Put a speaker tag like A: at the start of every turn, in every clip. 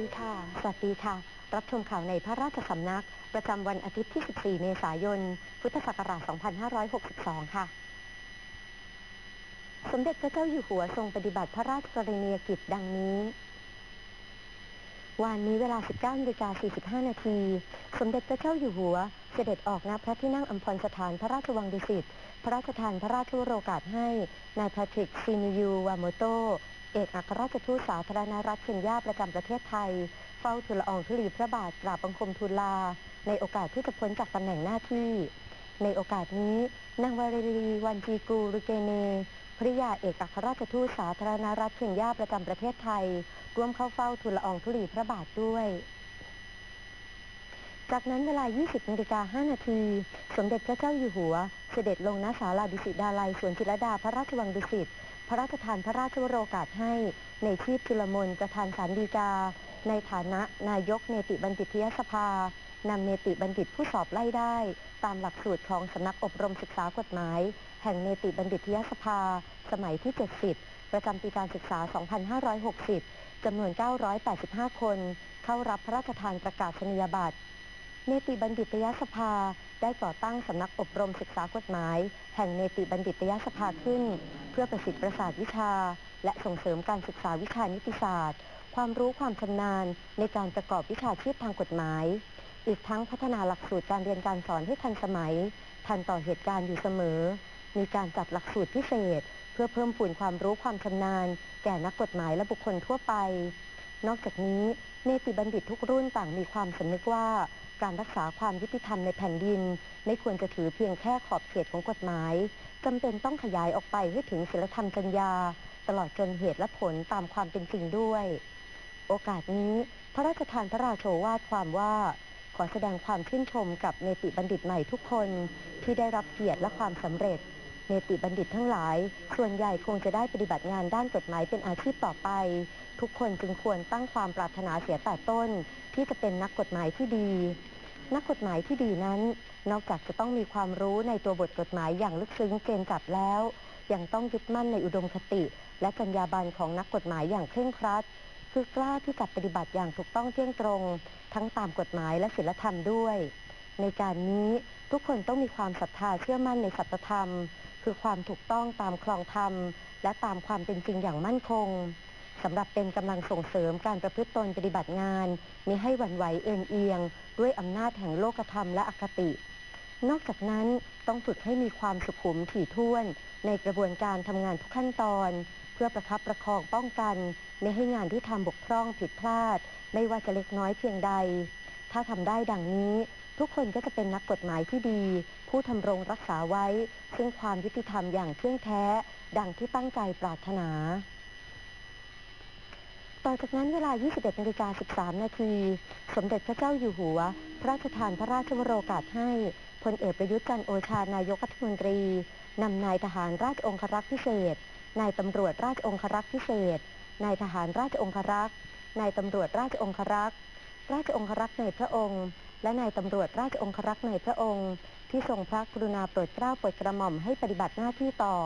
A: ดีค่ะ สวัสดีค่ะ รับชมข่าวในพระราชสำนัก ประจำวันอาทิตย์ที่ 14 เมษายน พุทธศักราช 2562 ค่ะ สมเด็จพระเจ้าอยู่หัวทรงปฏิบัติพระราชกรณียกิจดังนี้ วันนี้เวลา 19นาฬิกา45 นาที สมเด็จพระเจ้าอยู่หัว เสด็จออกณพระที่นั่งอัมพรสถานพระราชวังดุสิต พระราชทานพระราชวโรกาสให้นายแพทริกซินิยูวาโมโต เอกอัครราชทูตสาธารณรัฐเคนยาประจำประเทศไทย เฝ้าทูลอองธุลีพระบาทกราบบังคมทูลลา ในโอกาสที่จะพ้นจากตำแหน่งหน้าที่ ในโอกาสนี้นางวารีวันจีกูรุเกเนภริยาเอกอัครราชทูตสาธารณรัฐเคนยาประจำประเทศไทย ร่วมเข้าเฝ้าทูลอองธุลีพระบาทด้วยจากนั้นเวลา 20นาฬิกา5นาที สมเด็จพระเจ้าอยู่หัว เสด็จลงณศาลาดุสิตดาลัยสวนจิรดาพระราชวังดุสิต พระราชทานพระราชวโรกาสให้ในชีพจุลมนประธานสารดีกา ในฐานะนายกเนติบัณฑิตยสภานำเนติบัณฑิตผู้สอบไล่ได้ ตามหลักสูตรของสำนักอบรมศึกษากฎหมาย แห่งเนติบัณฑิตยสภา สมัยที่ 70 ประจำปีการศึกษา 2560 จำนวน 985 คน เข้ารับพระราชทานประกาศนียบัตร เนติบัณฑิตยสภา ได้ก่อตั้งสำนักอบรมศึกษากฎหมาย แห่งเนติบัณฑิตยสภาขึ้น เพื่อประสิทธิ์ประสาทวิชา และส่งเสริมการศึกษาวิชานิติศาสตร์ ความรู้ความชำนาญในการประกอบวิชาชีพทางกฎหมาย อีกทั้งพัฒนาหลักสูตรการเรียนการสอนให้ทันสมัย ทันต่อเหตุการณ์อยู่เสมอ มีการจัดหลักสูตรพิเศษ เพื่อเพิ่มพูนความรู้ความชำนาญ แก่นักกฎหมายและบุคคลทั่วไป นอกจากนี้เนติบัณฑิตทุกรุ่นต่างมีความสำนึกว่า การรักษาความยุติธรรมในแผ่นดิน ไม่ควรจะถือเพียงแค่ขอบเขตของกฎหมายจำเป็นต้องขยายออกไปให้ถึงศีลธรรมจัญญา ตลอดจนเหตุและผลตามความเป็นจริงด้วย โอกาสนี้ พระราชทานพระราโชวาทความว่า ขอแสดงความชื่นชมกับเนติบัณฑิตใหม่ทุกคนที่ได้รับเกียรติและความสำเร็จ เนติบัณฑิตทั้งหลาย ส่วนใหญ่คงจะได้ปฏิบัติงานด้านกฎหมายเป็นอาชีพต่อไป ทุกคนจึงควรตั้งความปรารถนาเสียแต่ต้น ที่จะเป็นนักกฎหมายที่ดี นักกฎหมายที่ดีนั้น นอกจากจะต้องมีความรู้ในตัวบทกฎหมายอย่างลึกซึ้งเจนจัดแล้ว ยังต้องยึดมั่นในอุดมคติ และจรรยาบรรณของนักกฎหมายอย่างเคร่งครัดคือกล้าที่จะปฏิบัติอย่างถูกต้องเที่ยงตรง ทั้งตามกฎหมายและศีลธรรมด้วย ในการนี้ทุกคนต้องมีความศรัทธาเชื่อมั่นในสัจธรรม คือความถูกต้องตามคลองธรรม และตามความเป็นจริงอย่างมั่นคงสำหรับเป็นกำลังส่งเสริมการประพฤติตนปฏิบัติงานมิให้หวั่นไหวเอ็นเอียง ด้วยอำนาจแห่งโลกธรรมและอคติ นอกจากนั้นต้องฝึกให้มีความสุขุมถี่ถ้วน ในกระบวนการทำงานทุกขั้นตอน เพื่อประคับประคองป้องกัน ไม่ให้งานที่ทำบกพร่องผิดพลาด ไม่ว่าจะเล็กน้อยเพียงใด ถ้าทำได้ดังนี้ ทุกคนก็จะเป็นนักกฎหมายที่ดี ผู้ทำรงรักษาไว้ ซึ่งความยุติธรรมอย่างเที่ยงแท้ ดังที่ตั้งใจปรารถนา ต่อจากนั้นเวลา 21นาฬิกา13 นาที สมเด็จพระเจ้าอยู่หัว พระราชทานพระราชวโรกาสให้พลเอกประยุทธ์จันโอชานายกรัฐมนตรีนำนายทหารราชองครักษ์พิเศษ นายตำรวจราชองครักษ์พิเศษ นายทหารราชองครักษ์ นายตำรวจราชองครักษ์ ราชองครักษ์ในพระองค์ และนายตำรวจราชองครักษ์ในพระองค์ ที่ทรงพระกรุณาโปรดเกล้าโปรดกระหม่อมให้ปฏิบัติหน้าที่ต่อ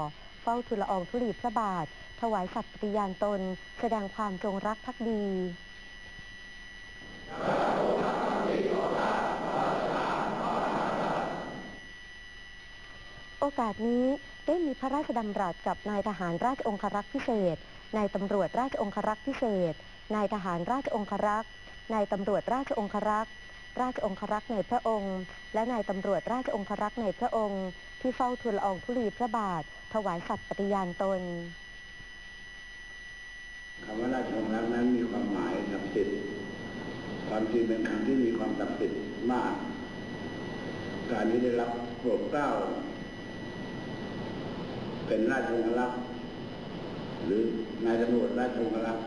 A: เฝ้าทูลละอองธุลีพระบาท ถวายสัตย์ปฏิญาณตน แสดงความจงรักภักดีโอกาสนี้ได้มีพระราชดำรัสกับนายทหารราชองครักษ์พิเศษ นายตำรวจราชองครักษ์พิเศษ นายทหารราชองครักษ์ นายตำรวจราชองครักษ์ ราชองครักษ์ในพระองค์ และนายตำรวจราชองครักษ์ในพระองค์ ที่เฝ้าทูลละอองธุลีพระบาท ถวายสัตย์ปฏิญาณตน
B: คำว่าราชองครักษ์นั้นมีความหมายศักดิ์สิทธิ์ความจริงเป็นคำที่มีความศักดิ์สิทธิ์มาก การที่ได้รับโปรดเกล้าเป็นราชองครักษ์หรือนายตำรวจราชองครักษ์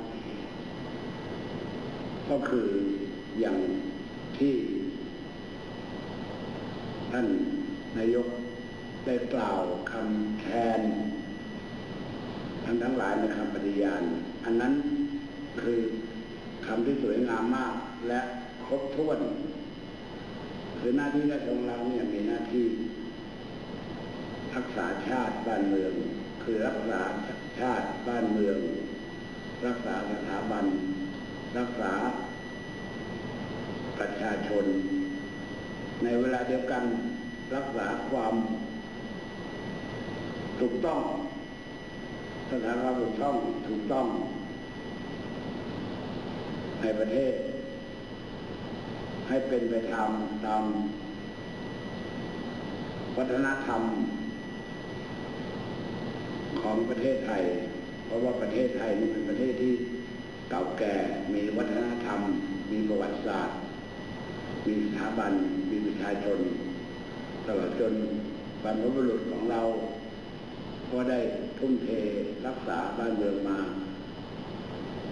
B: ก็คืออย่าง ที่ท่านนายกได้กล่าวคำแทนทั้งทั้งหลายในคำปฏิญาณ อันนั้นคือคำที่สวยงามมากและครบถ้วน คือหน้าที่ราชองครักษ์เนี่ยมีหน้าที่ รักษาชาติบ้านเมือง คือรักษาชาติบ้านเมือง รักษาสถาบัน รักษาาชน ในเวลาเดียวกันรักษาความ ถูกต้องสถานความถูกต้องถูกต้อง ในประเทศ ให้เป็นไปตามตามวัฒนธรรม ของประเทศไทย เพราะว่าประเทศไทยนี่เป็นประเทศที่เก่าแก่มีวัฒนธรรม มีประวัติศาสตร์ มีสถาบันมีประชาชนตลอดจนบรรพบุรุษของเรา ก็ได้ทุ่มเทรักษาบ้านเมืองมา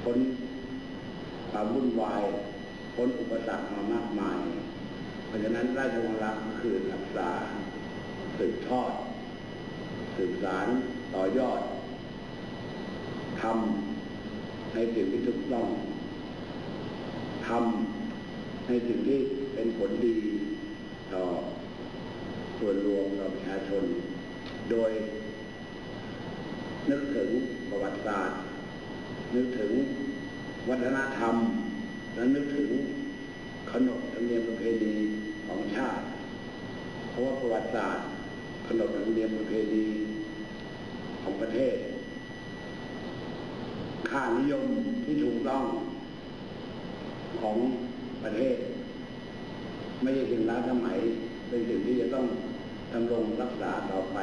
B: พ้นความวุ่นวายพ้นอุปสรรคมามากมาย เพราะฉะนั้นราชวงศ์รักก็คือรักษาสืบทอด สืบสารต่อยอดทำในสิ่งที่ถูกต้องทำในสิ่งที่ เป็นผลดีต่อส่วนรวมต่อประชาชน โดย นึกถึงประวัติศาสตร์ นึกถึงวัฒนธรรม และนึกถึงขนบธรรมเนียมประเพณีของชาติ เพราะว่าประวัติศาสตร์ ขนบธรรมเนียมประเพณีของประเทศ ค่านิยมที่ถูกต้องของประเทศ ไม่ใช่สิ่งล้าสมัย เป็นสิ่งที่จะต้องดำรงรักษาต่อไป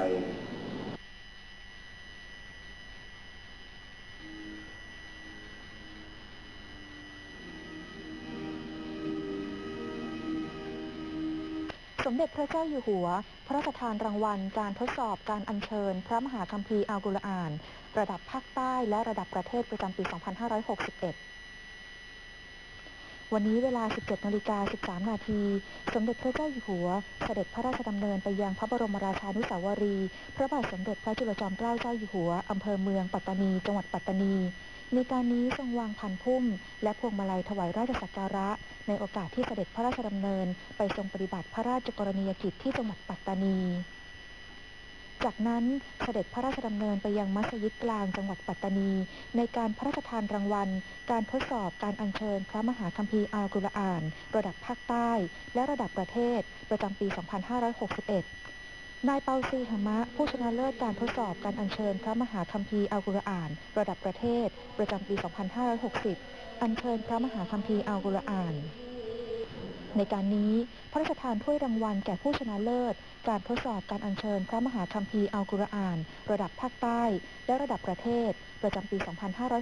C: สมเด็จพระเจ้าอยู่หัว พระราชทานรางวัล การทดสอบการอัญเชิญ พระมหาคัมภีร์อัลกุรอาน ระดับภาคใต้และระดับประเทศประจำปี 2561 วันนี้เวลา 17นาฬิกา13 นาที สมเด็จพระเจ้าอยู่หัว เสด็จพระราชดำเนินไปยังพระบรมราชานุสาวรีย์พระบาทสมเด็จพระจุลจอมเกล้าเจ้าอยู่หัว อำเภอเมืองปัตตานี จังหวัดปัตตานี ในการนี้ทรงวางพันพุ่ม และพวงมาลัยถวายราชสักการะ ในโอกาสที่เสด็จพระราชดำเนิน ไปทรงปฏิบัติพระราชกรณียกิจที่จังหวัดปัตตานี จากนั้นเสด็จพระราชดำเนินไปยังมัสยิดกลางจังหวัดปัตตานี ในการพระราชทานรางวัล การทดสอบการอัญเชิญพระมหาคัมภีร์อัลกุรอาน ระดับภาคใต้ และระดับประเทศ ประจำปี 2561นายเปาซีหมะ ผู้ชนะเลิศการทดสอบการอัญเชิญพระมหาคัมภีร์อัลกุรอาน ระดับประเทศ ประจำปี 2560 อัญเชิญพระมหาคัมภีร์อัลกุรอาน ในการนี้พระราชทานถ้วยรางวัลแก่ผู้ชนะเลิศ การทดสอบการอัญเชิญพระมหาคัมภีร์อัลกุรอาน ระดับภาคใต้ และระดับประเทศ ประจำปี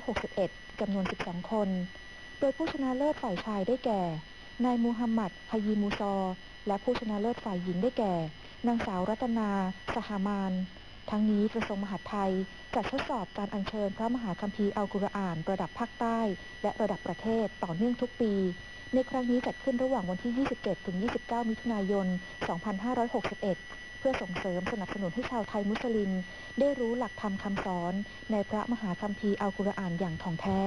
C: 2561 จำนวน 12 คน โดยผู้ชนะเลิศฝ่ายชายได้แก่ นายมูฮัมหมัดฮายีมูซอ และผู้ชนะเลิศฝ่ายหญิงได้แก่ นางสาวรัตนา สหามานทั้งนี้กระทรวงมหาดไทยจัดทดสอบการอัญเชิญพระมหาคัมภีร์อัลกุรอาน ระดับภาคใต้ และระดับประเทศต่อเนื่องทุกปี ในครั้งนี้จัดขึ้นระหว่างวันที่ 27 ถึง 29 มิถุนายน 2561 เพื่อส่งเสริมสนับสนุนให้ชาวไทยมุสลิม ได้รู้หลักธรรมคำสอน ในพระมหาคัมภีร์อัลกุรอานอย่างถ่องแท้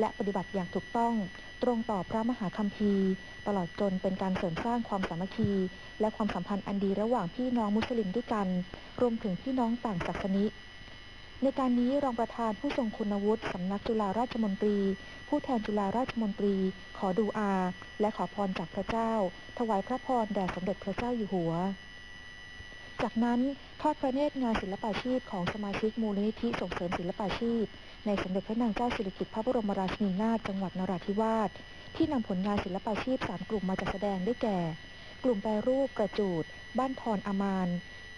C: และปฏิบัติอย่างถูกต้อง ตรงต่อพระมหาคัมภีร์ ตลอดจนเป็นการเสริมสร้างความสามัคคี และความสัมพันธ์อันดีระหว่างพี่น้องมุสลิมด้วยกัน รวมถึงพี่น้องต่างศาสนิ ในการนี้รองประธานผู้ทรงคุณวุฒิสำนักจุฬาราชมนตรี ผู้แทนจุฬาราชมนตรี ขอดูอา และขอพรจากพระเจ้า ถวายพระพรแด่สมเด็จพระเจ้าอยู่หัว จากนั้นทอดพระเนตรงานศิลปาชีพของสมาชิกมูลนิธิส่งเสริมศิลปาชีพ ในสมเด็จพระนางเจ้าสิริกิติ์พระบรมราชินีนาถจังหวัดนราธิวาสที่นำผลงานศิลปาชีพ3กลุ่มมาจัดแสดงได้แก่ กลุ่มแปรรูปกระจูด บ้านทอนอามาน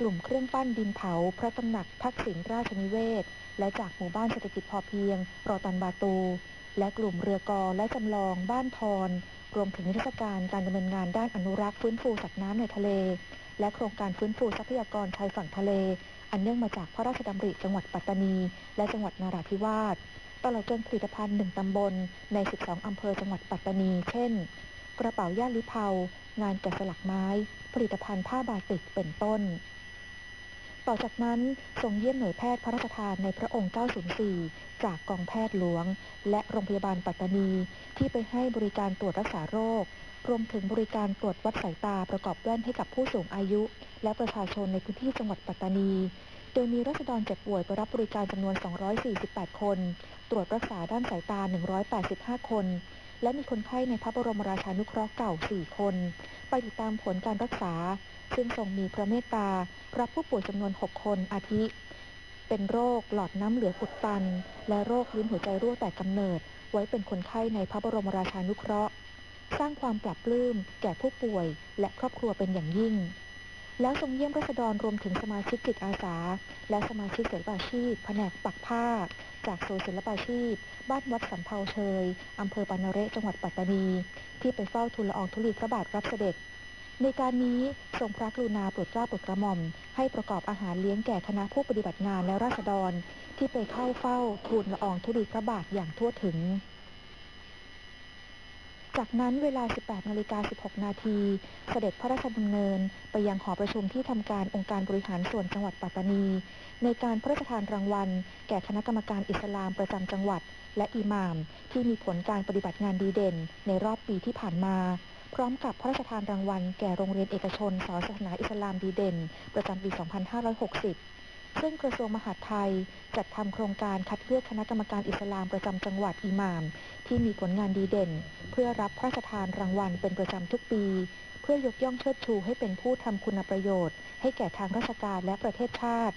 C: กลุ่มเครื่องปั้นดินเผา พระตำหนักทักษิณราชนิเวศ และจากหมู่บ้านเศรษฐกิจพอเพียงรอตันบาตู และกลุ่มเรือกอและจำลองบ้านทอนรวมถึงนิทรรศการการดำเนินงานด้านอนุรักษ์ฟื้นฟูสัตว์น้ำในทะเล และโครงการฟื้นฟูทรัพยากรชายฝั่งทะเล อันเนื่องมาจากพระราชดำริจังหวัดปัตตานี และจังหวัดนราธิวาสตลอดจนผลิตภัณฑ์หนึ่งตำบลใน 12 อำเภอจังหวัดปัตตานี เช่น กระเป๋าย่าลิเทางานแกะสลักไม้ ผลิตภัณฑ์ผ้าบาติกเป็นต้น ต่อจากนั้นทรงเยี่ยมหน่วยแพทย์พระราชทานในพระองค์ 904 จากกองแพทย์หลวง และโรงพยาบาลปัตตานี ที่ไปให้บริการตรวจรักษาโรค รวมถึงบริการตรวจวัดสายตาประกอบแว่นให้กับผู้สูงอายุ และประชาชนในพื้นที่จังหวัดปัตตานี โดยมีรัษฎรเจ็บป่วยไปรับบริการจำนวน 248 คน ตรวจรักษาด้านสายตา 185 คน และมีคนไข้ในพระบรมราชานุเคราะห์เก่า 4 คน ไปติดตามผลการรักษา ซึ่งทรงมีพระเมตตารับผู้ป่วยจำนวน 6 คนอาทิ เป็นโรคหลอดน้ำเหลืองอุดตัน และโรคลิ้นหัวใจรั่วแต่กำเนิด ไว้เป็นคนไข้ในพระบรมราชานุเคราะห์ สร้างความปรับปลื้มแก่ผู้ป่วยและครอบครัวเป็นอย่างยิ่ง แล้วทรงเยี่ยมราษฎรรวมถึงสมาชิกจิตอาสา และสมาชิกศิลปาชีพ แผนกปักผ้า จากศูนย์ศิลปาชีพ บ้านวัดสำเภาเชยอำเภอปานเรจังหวัดปัตตานี ที่ไปเฝ้าทูลละอองธุลีพระบาทรับเสด็จ ในการนี้ทรงพระกรุณาโปรดเกล้าโปรดกระหม่อม ให้ประกอบอาหารเลี้ยงแก่คณะผู้ปฏิบัติงานและราษฎร ที่ไปเข้าเฝ้าทูลละอองธุลีพระบาทอย่างทั่วถึง จากนั้นเวลา 18 นาฬิกา 16 นาที เสด็จพระราชดำเนิน ไปยังหอประชุมที่ทำการองค์การบริหารส่วนจังหวัดปัตตานี ในการพระราชทานรางวัล แก่คณะกรรมการอิสลามประจำจังหวัด และอิหม่าม ที่มีผลการปฏิบัติงานดีเด่น ในรอบปีที่ผ่านมา พร้อมกับพระราชทานรางวัล แก่โรงเรียนเอกชนสอนศาสนาอิสลามดีเด่น ประจำปี 2560 ซึ่งกระทรวงมหาดไทยจัดทำโครงการคัดเลือกคณะกรรมการอิสลามประจำจังหวัดอิหม่าม ที่มีผลงานดีเด่น เพื่อรับพระราชทานรางวัลเป็นประจำทุกปี เพื่อยกย่องเชิดชูให้เป็นผู้ทำคุณประโยชน์ ให้แก่ทางราชการและประเทศชาติ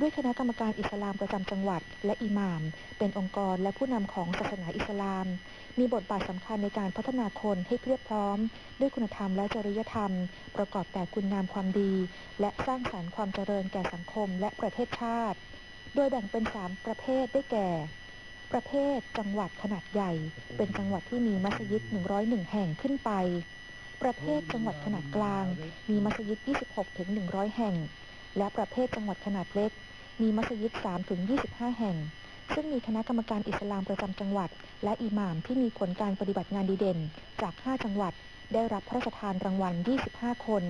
C: ด้วยคณะกรรมการอิสลามประจำจังหวัด และอิหม่าม เป็นองค์กรและผู้นำของศาสนาอิสลาม มีบทบาทสำคัญในการพัฒนาคนให้เพียบพร้อม ด้วยคุณธรรมและจริยธรรม ประกอบแต่คุณงามความดี และสร้างสรรค์ความเจริญแก่สังคมและประเทศชาติ โดยแบ่งเป็น 3 ประเภทได้แก่ประเภทจังหวัดขนาดใหญ่ เป็นจังหวัดที่มีมัสยิด 101 แห่งขึ้นไป ประเภทจังหวัดขนาดกลาง มีมัสยิด 26 ถึง 100 แห่ง และประเภทจังหวัดขนาดเล็ก มีมัสยิด3ถึง25 แห่ง ซึ่งมีคณะกรรมการอิสลามประจำจังหวัด และอิหม่ามที่มีผลการปฏิบัติงานดีเด่น จาก 5 จังหวัด ได้รับพระราชทานรางวัล 25 คน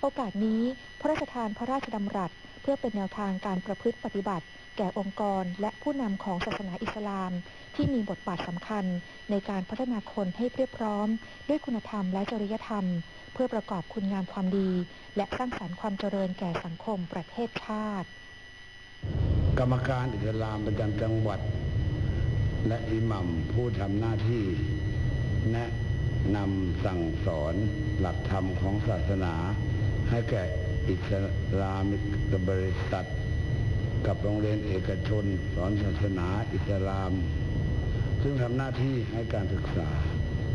C: โอกาสนี้พระราชทานพระราชดำรัส เพื่อเป็นแนวทางการประพฤติปฏิบัติ แก่องค์กรและผู้นำของศาสนาอิสลาม ที่มีบทบาทสำคัญในการพัฒนาคนให้เรียบพร้อม ด้วยคุณธรรมและจริยธรรม เพื่อประกอบคุณงามความดี และสร้างสรรค์ความเจริญแก่สังคมประเทศชาติ
B: กรรมการอิสลามประจำจังหวัด และอิหมัมผู้ทำหน้าที่ แนะนำสั่งสอนหลักธรรมของศาสนา ให้แก่อิสลามิกบริษัท กับโรงเรียนเอกชน สอนศาสนาอิสลาม ซึ่งทำหน้าที่ให้การศึกษา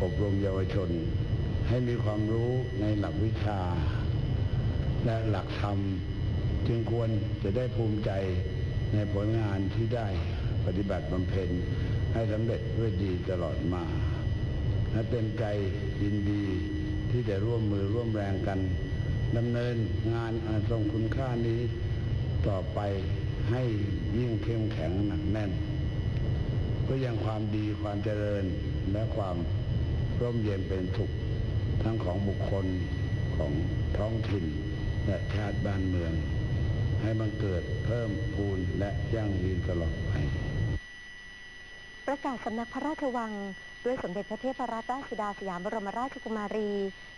B: อบรมเยาวชน ให้มีความรู้ในหลักวิชา และหลักธรรม จึงควรจะได้ภูมิใจในผลงานที่ได้ปฏิบัติบำเพ็ญให้สำเร็จด้วยดีตลอดมา และเต็มใจยินดีที่จะร่วมมือร่วมแรงกันดำเนินงานอันทรงคุณค่านี้ ต่อไปให้ยิ่งเข้มแข็งหนักแน่น เพื่อยังความดีความเจริญและความร่มเย็นเป็นสุขทั้งของบุคคลของท้องถิ่น และชาติบ้านเมือง ให้บังเกิดเพิ่มพูนและยั่งยืนตลอดไป
A: ประกาศสำนักพระราชวัง ด้วยสมเด็จพระเทพรัตนราชสุดาสยามบรมราชกุมารี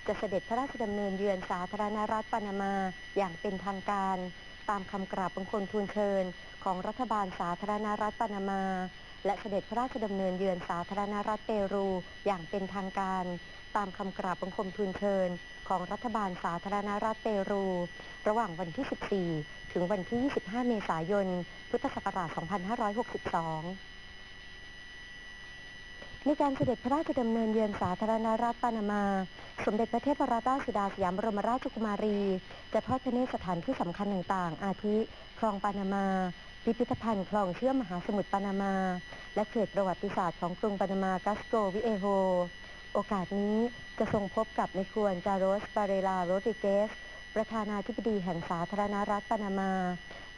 A: จะเสด็จพระราชดำเนินเยือนสาธารณรัฐปานามาอย่างเป็นทางการ ตามคำกราบบังคลทูลเชิญ ของรัฐบาลสาธารณรัฐปานามา และเสด็จพระราชดำเนินเยือนสาธารณรัฐเปรูอย่างเป็นทางการ ตามคำกราบบังคมทูลเชิญ ของรัฐบาลสาธารณรัฐเปรู ระหว่างวันที่ 14 ถึงวันที่ 25 เมษายน พุทธศักราช 2562ในการเสด็จพระราชดำเนินเยือนสาธารณรัฐปานามา สมเด็จพระเทพรัตนราชสุดาสยามบรมราชกุมารี จะทอดพระเนตรสถานที่สำคัญต่างๆ อาทิ คลองปานามา พิพิธภัณฑ์คลองเชื่อมมหาสมุทรปานามา และเขตประวัติศาสตร์ของกรุงปานามากัสโกวิเอโฮ โอกาสนี้จะทรงพบกับในควรจาโรสปาเรลาโรดริเกส ประธานาธิบดีแห่งสาธารณรัฐปานามา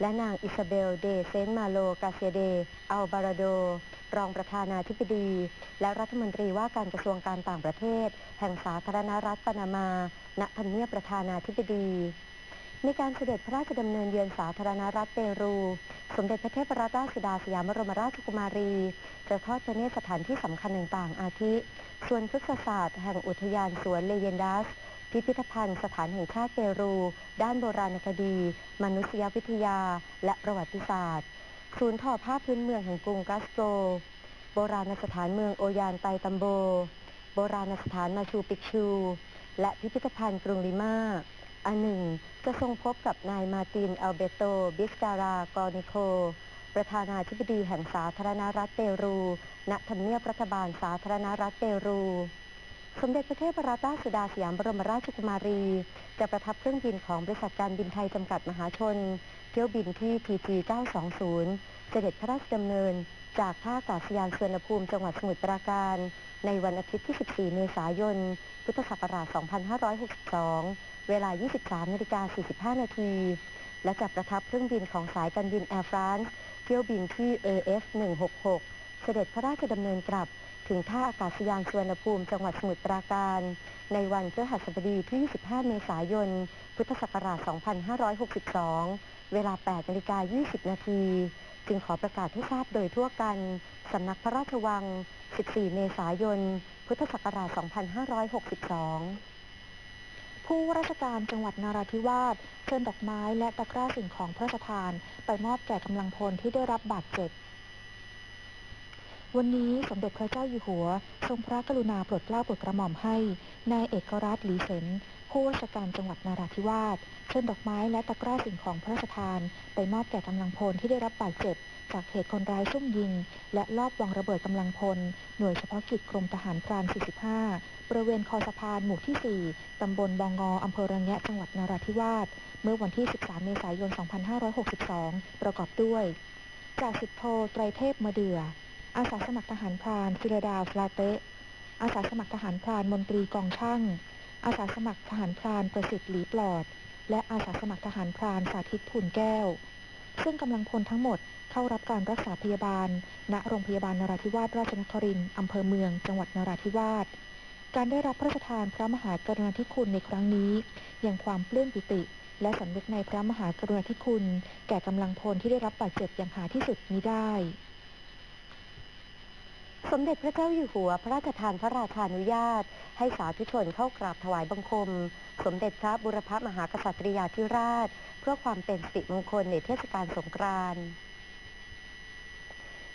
A: และนางอิซาเบลเดเซนมาโลกาเซเดอัลบาราโด รองประธานาธิบดี และรัฐมนตรีว่าการกระทรวงการต่างประเทศ แห่งสาธารณรัฐปานามาณทำเนียบประธานาธิบดี ในการเสด็จพระราชดำเนินเยือนสาธารณรัฐเปรู สมเด็จพระเทพรัตนราชสุดาสยามบรมราชกุมารี จะทอดพระเนตรสถานที่สำคัญต่างๆ อาทิส่วนพฤกษศาสตร์แห่งอุทยานสวนเลเยนดัส พิพิธภัณฑ์สถานแห่งชาติเปรู ด้านโบราณคดี มนุษยวิทยา และประวัติศาสตร์ ศูนย์ทอผ้าพื้นเมืองแห่งกรุงกัสโกโบราณสถานเมืองโอยานไตตัมโบ โบราณสถานมาชูปิกชู และพิพิธภัณฑ์กรุงลิมา อันหนึ่งจะทรงพบกับนายมาตินอัลเบโต บิสการากอนิโค ประธานาธิบดีแห่งสาธารณรัฐเปรู ณทำเนียบรัฐบาลสาธารณรัฐเปรู สมเด็จพระเทพรัตนราชสุดาสยามบรมราชกุมารี จะประทับเครื่องบินของบริษัทการบินไทยจำกัดมหาชน เที่ยวบินที่ TG 920 เสด็จพระราชดำเนินจากท่าอากาศยานสุวรรณภูมิจังหวัดสมุทรปราการ ในวันอาทิตย์ที่ 14 เมษายน พุทธศักราช 2562 เวลา 23นาฬิกา45 นาที และจะประทับเครื่องบินของสายการบินแอร์ฟรานซ์เที่ยวบินที่ AF 166 เสด็จพระราชดำเนินกลับ ถึงท่าอากาศยานสุวรรณภูมิจังหวัดสมุทรปราการ ในวันพฤหัสบดีที่ 25 เมษายน พุทธศักราช 2562 เวลา 8นาฬิกา 20 นาทีจึงขอประกาศให้ทราบโดยทั่วกัน สำนักพระราชวัง 14 เมษายน พุทธศักราช 2562
C: ผู้ว่าราชการจังหวัดนาราธิวาสเชิญดอกไม้และตะกร้าสิ่งของพระราชทาน ไปมอบแก่กำลังพลที่ได้รับบาดเจ็บ วันนี้สมเด็จพระเจ้าอยู่หัว ทรงพระกรุณาโปรดเกล้าโปรดกระหม่อมให้นายเอกรัตน์หลีเซนผู้ว่าราชการจังหวัดนาราธิวาสเชิญดอกไม้และตะกร้าสิ่งของพระราชทาน ไปมอบแก่กำลังพลที่ได้รับบาดเจ็บ จากเหตุคนร้ายซุ่มยิง และลอบวางระเบิดกำลังพล หน่วยเฉพาะกิจกรมทหารพราน 45 บริเวณคอสะพานหมู่ที่ 4 ตำบลบองงออำเภอระแงะจังหวัดนาราธิวาสเมื่อวันที่ 13 เมษายน 2562 ประกอบด้วยจากสิบโทไตรเทพมะเดือ อาสาสมัครทหารพรานฟิรดาฟลาเตะอาสาสมัครทหารพรานมนตรีกองช่าง อาสาสมัครทหารพรานประสิทธิ์หลีปลอด และอาสาสมัครทหารพรานสาธิตพูนแก้ว ซึ่งกำลังพลทั้งหมดเข้ารับการรักษาพยาบาล ณโรงพยาบาลนราธิวาสราชนครินทร์อำเภอเมือง จังหวัดนราธิวาสการได้รับพระราชทานพระมหากรุณาธิคุณในครั้งนี้ยังความปลื้มปิติ และสำนึกในพระมหากรุณาธิคุณ แก่กำลังพลที่ได้รับบาดเจ็บอย่างหาที่สุดมิได้
A: สมเด็จพระเจ้าอยู่หัวพระราชทานพระราชานุญาต ให้สาธุชนเข้ากราบถวายบังคม สมเด็จพระบุรพมหากษัตริยาธิราช เพื่อความเป็นสิริมงคลในเทศกาลสงกรานต์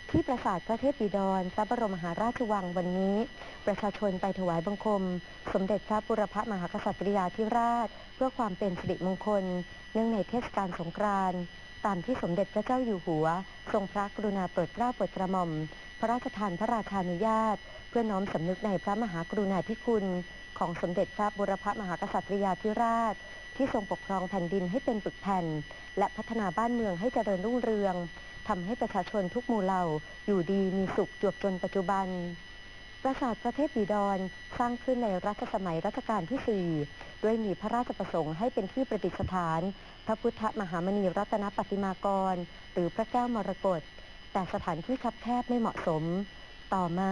A: ที่ปราสาทพระเทพบิดรพระบรมมหาราชวังวันนี้ ประชาชนไปถวายบังคม สมเด็จพระบุรพมหากษัตริยาธิราช เพื่อความเป็นสิริมงคล เนื่องในเทศกาลสงกรานต์ตามที่สมเด็จพระเจ้าอยู่หัว ทรงพระกรุณาโปรดเกล้าโปรดกระหม่อม ระราชทานพระราชานุญาต เพื่อน้อมสำนึกในพระมหากรุณาธิคุณ ของสมเด็จพระบุรพมหากษัตริยาธิราช ที่ทรงปกครองแผ่นดินให้เป็นปึกแผ่น และพัฒนาบ้านเมืองให้เจริญรุ่งเรืองทำให้ประชาชนทุกหมู่เหล่าอยู่ดีมีสุขจวบจนปัจจุบันปราสาทพระเทพบิดรสร้างขึ้นในรัชสมัยรัชกาลที่ 4 ด้วยมีพระราชประสงค์ให้เป็นที่ประดิษฐาน พระพุทธมหามณีรัตนปฏิมากร หรือพระแก้วมรกต แต่สถานที่คับแคบไม่เหมาะสม ต่อมา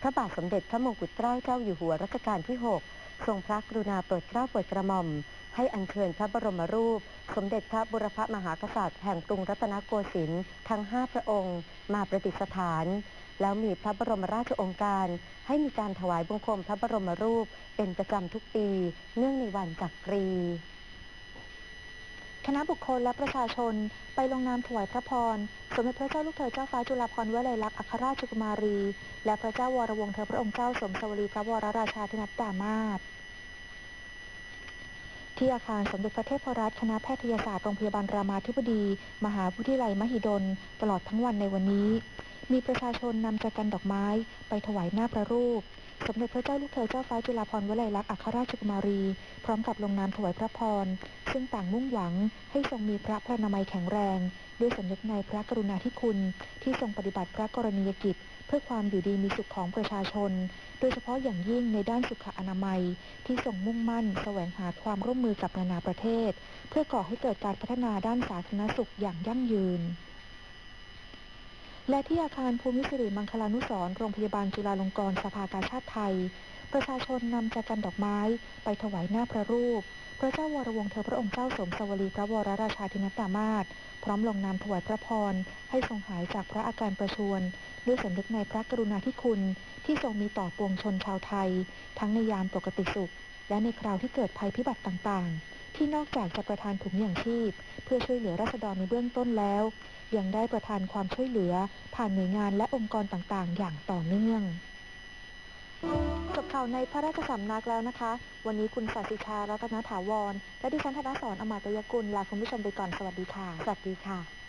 A: พระบาทสมเด็จพระมงกุฎเกล้าเจ้าอยู่หัวรัชกาลที่ 6 ทรงพระกรุณาโปรดเกล้าโปรดกระหม่อม ให้อัญเชิญพระบรมรูป สมเด็จพระบุรพมหากษัตริย์แห่งกรุงรัตนโกสินทร์ทั้ง 5 พระองค์ มาประดิษฐาน แล้วมีพระบรมราชองค์การ ให้มีการถวายบังคมพระบรมรูปเป็นประจำทุกปี เนื่องในวันจักรี
C: คณะบุคคลและประชาชนไปลงนามถวายพระพร สมเด็จพระเจ้าลูกเธอเจ้าฟ้าจุฬาภรณ์วลัยลักษณ์อัครราชกุมารี และพระเจ้าวรวงศ์เธอพระองค์เจ้าสมสวรีพระวรราชาธินัดดามาศที่อาคารสมเด็จพระเทพรัตน์คณะแพทยศาสตร์โรงพยาบาลรามาธิบดี มหาวิทยาลัยมหิดล ตลอดทั้งวันในวันนี้ มีประชาชนนำแจกันดอกไม้ไปถวายหน้าพระรูป สมเด็จพระเจ้าลูกเธอเจ้าฟ้าจุฬาภรณ์วลัยลักษณ์อัครราชกุมารี พร้อมกับลงนามถวายพระพร ซึ่งต่างมุ่งหวังให้ทรงมีพระพระนามัยแข็งแรง ด้วยสำนึกในพระกรุณาธิคุณ ที่ทรงปฏิบัติพระกรณียกิจ เพื่อความอยู่ดีมีสุขของประชาชน โดยเฉพาะอย่างยิ่งในด้านสุขอนามัย ที่ทรงมุ่งมั่น แสวงหาความร่วมมือกับนานาประเทศ เพื่อก่อให้เกิดการพัฒนาด้านสาธารณสุขอย่างยั่งยืนและที่อาคารภูมิสิริมังคลานุสรโรงพยาบาลจุฬาลงกรณ์สภากาชาติไทย ประชาชนนำแจกันดอกไม้ไปถวายหน้าพระรูป พระเจ้าวรวงเธอพระองค์เจ้าสมสวรีพระวรราชาธินัดดามาศพร้อมลงนามถวายพระพร ให้ทรงหายจากพระอาการประชวรด้วยสำนึกในพระกรุณาธิคุณ ที่ทรงมีต่อปวงชนชาวไทย ทั้งในยามปกติสุข และในคราวที่เกิดภัยพิบัติต่างๆ ที่นอกจากจะประทานถุงยางชีพ เพื่อช่วยเหลือราษฎรในเบื้องต้นแล้ว ยังได้ประทานความช่วยเหลือ ผ่านหน่วยงานและองค์กรต่างๆ อย่างต่อเนื่อง จบข่าวในพระราชสำนักแล้วนะคะ วันนี้คุณศาสิชา รัตนถาวร และดิฉันธนสรอมาตยกุล ลาคุณผู้ชมไปก่อน สวัสดีค่ะ
A: สวัสดีค่ะ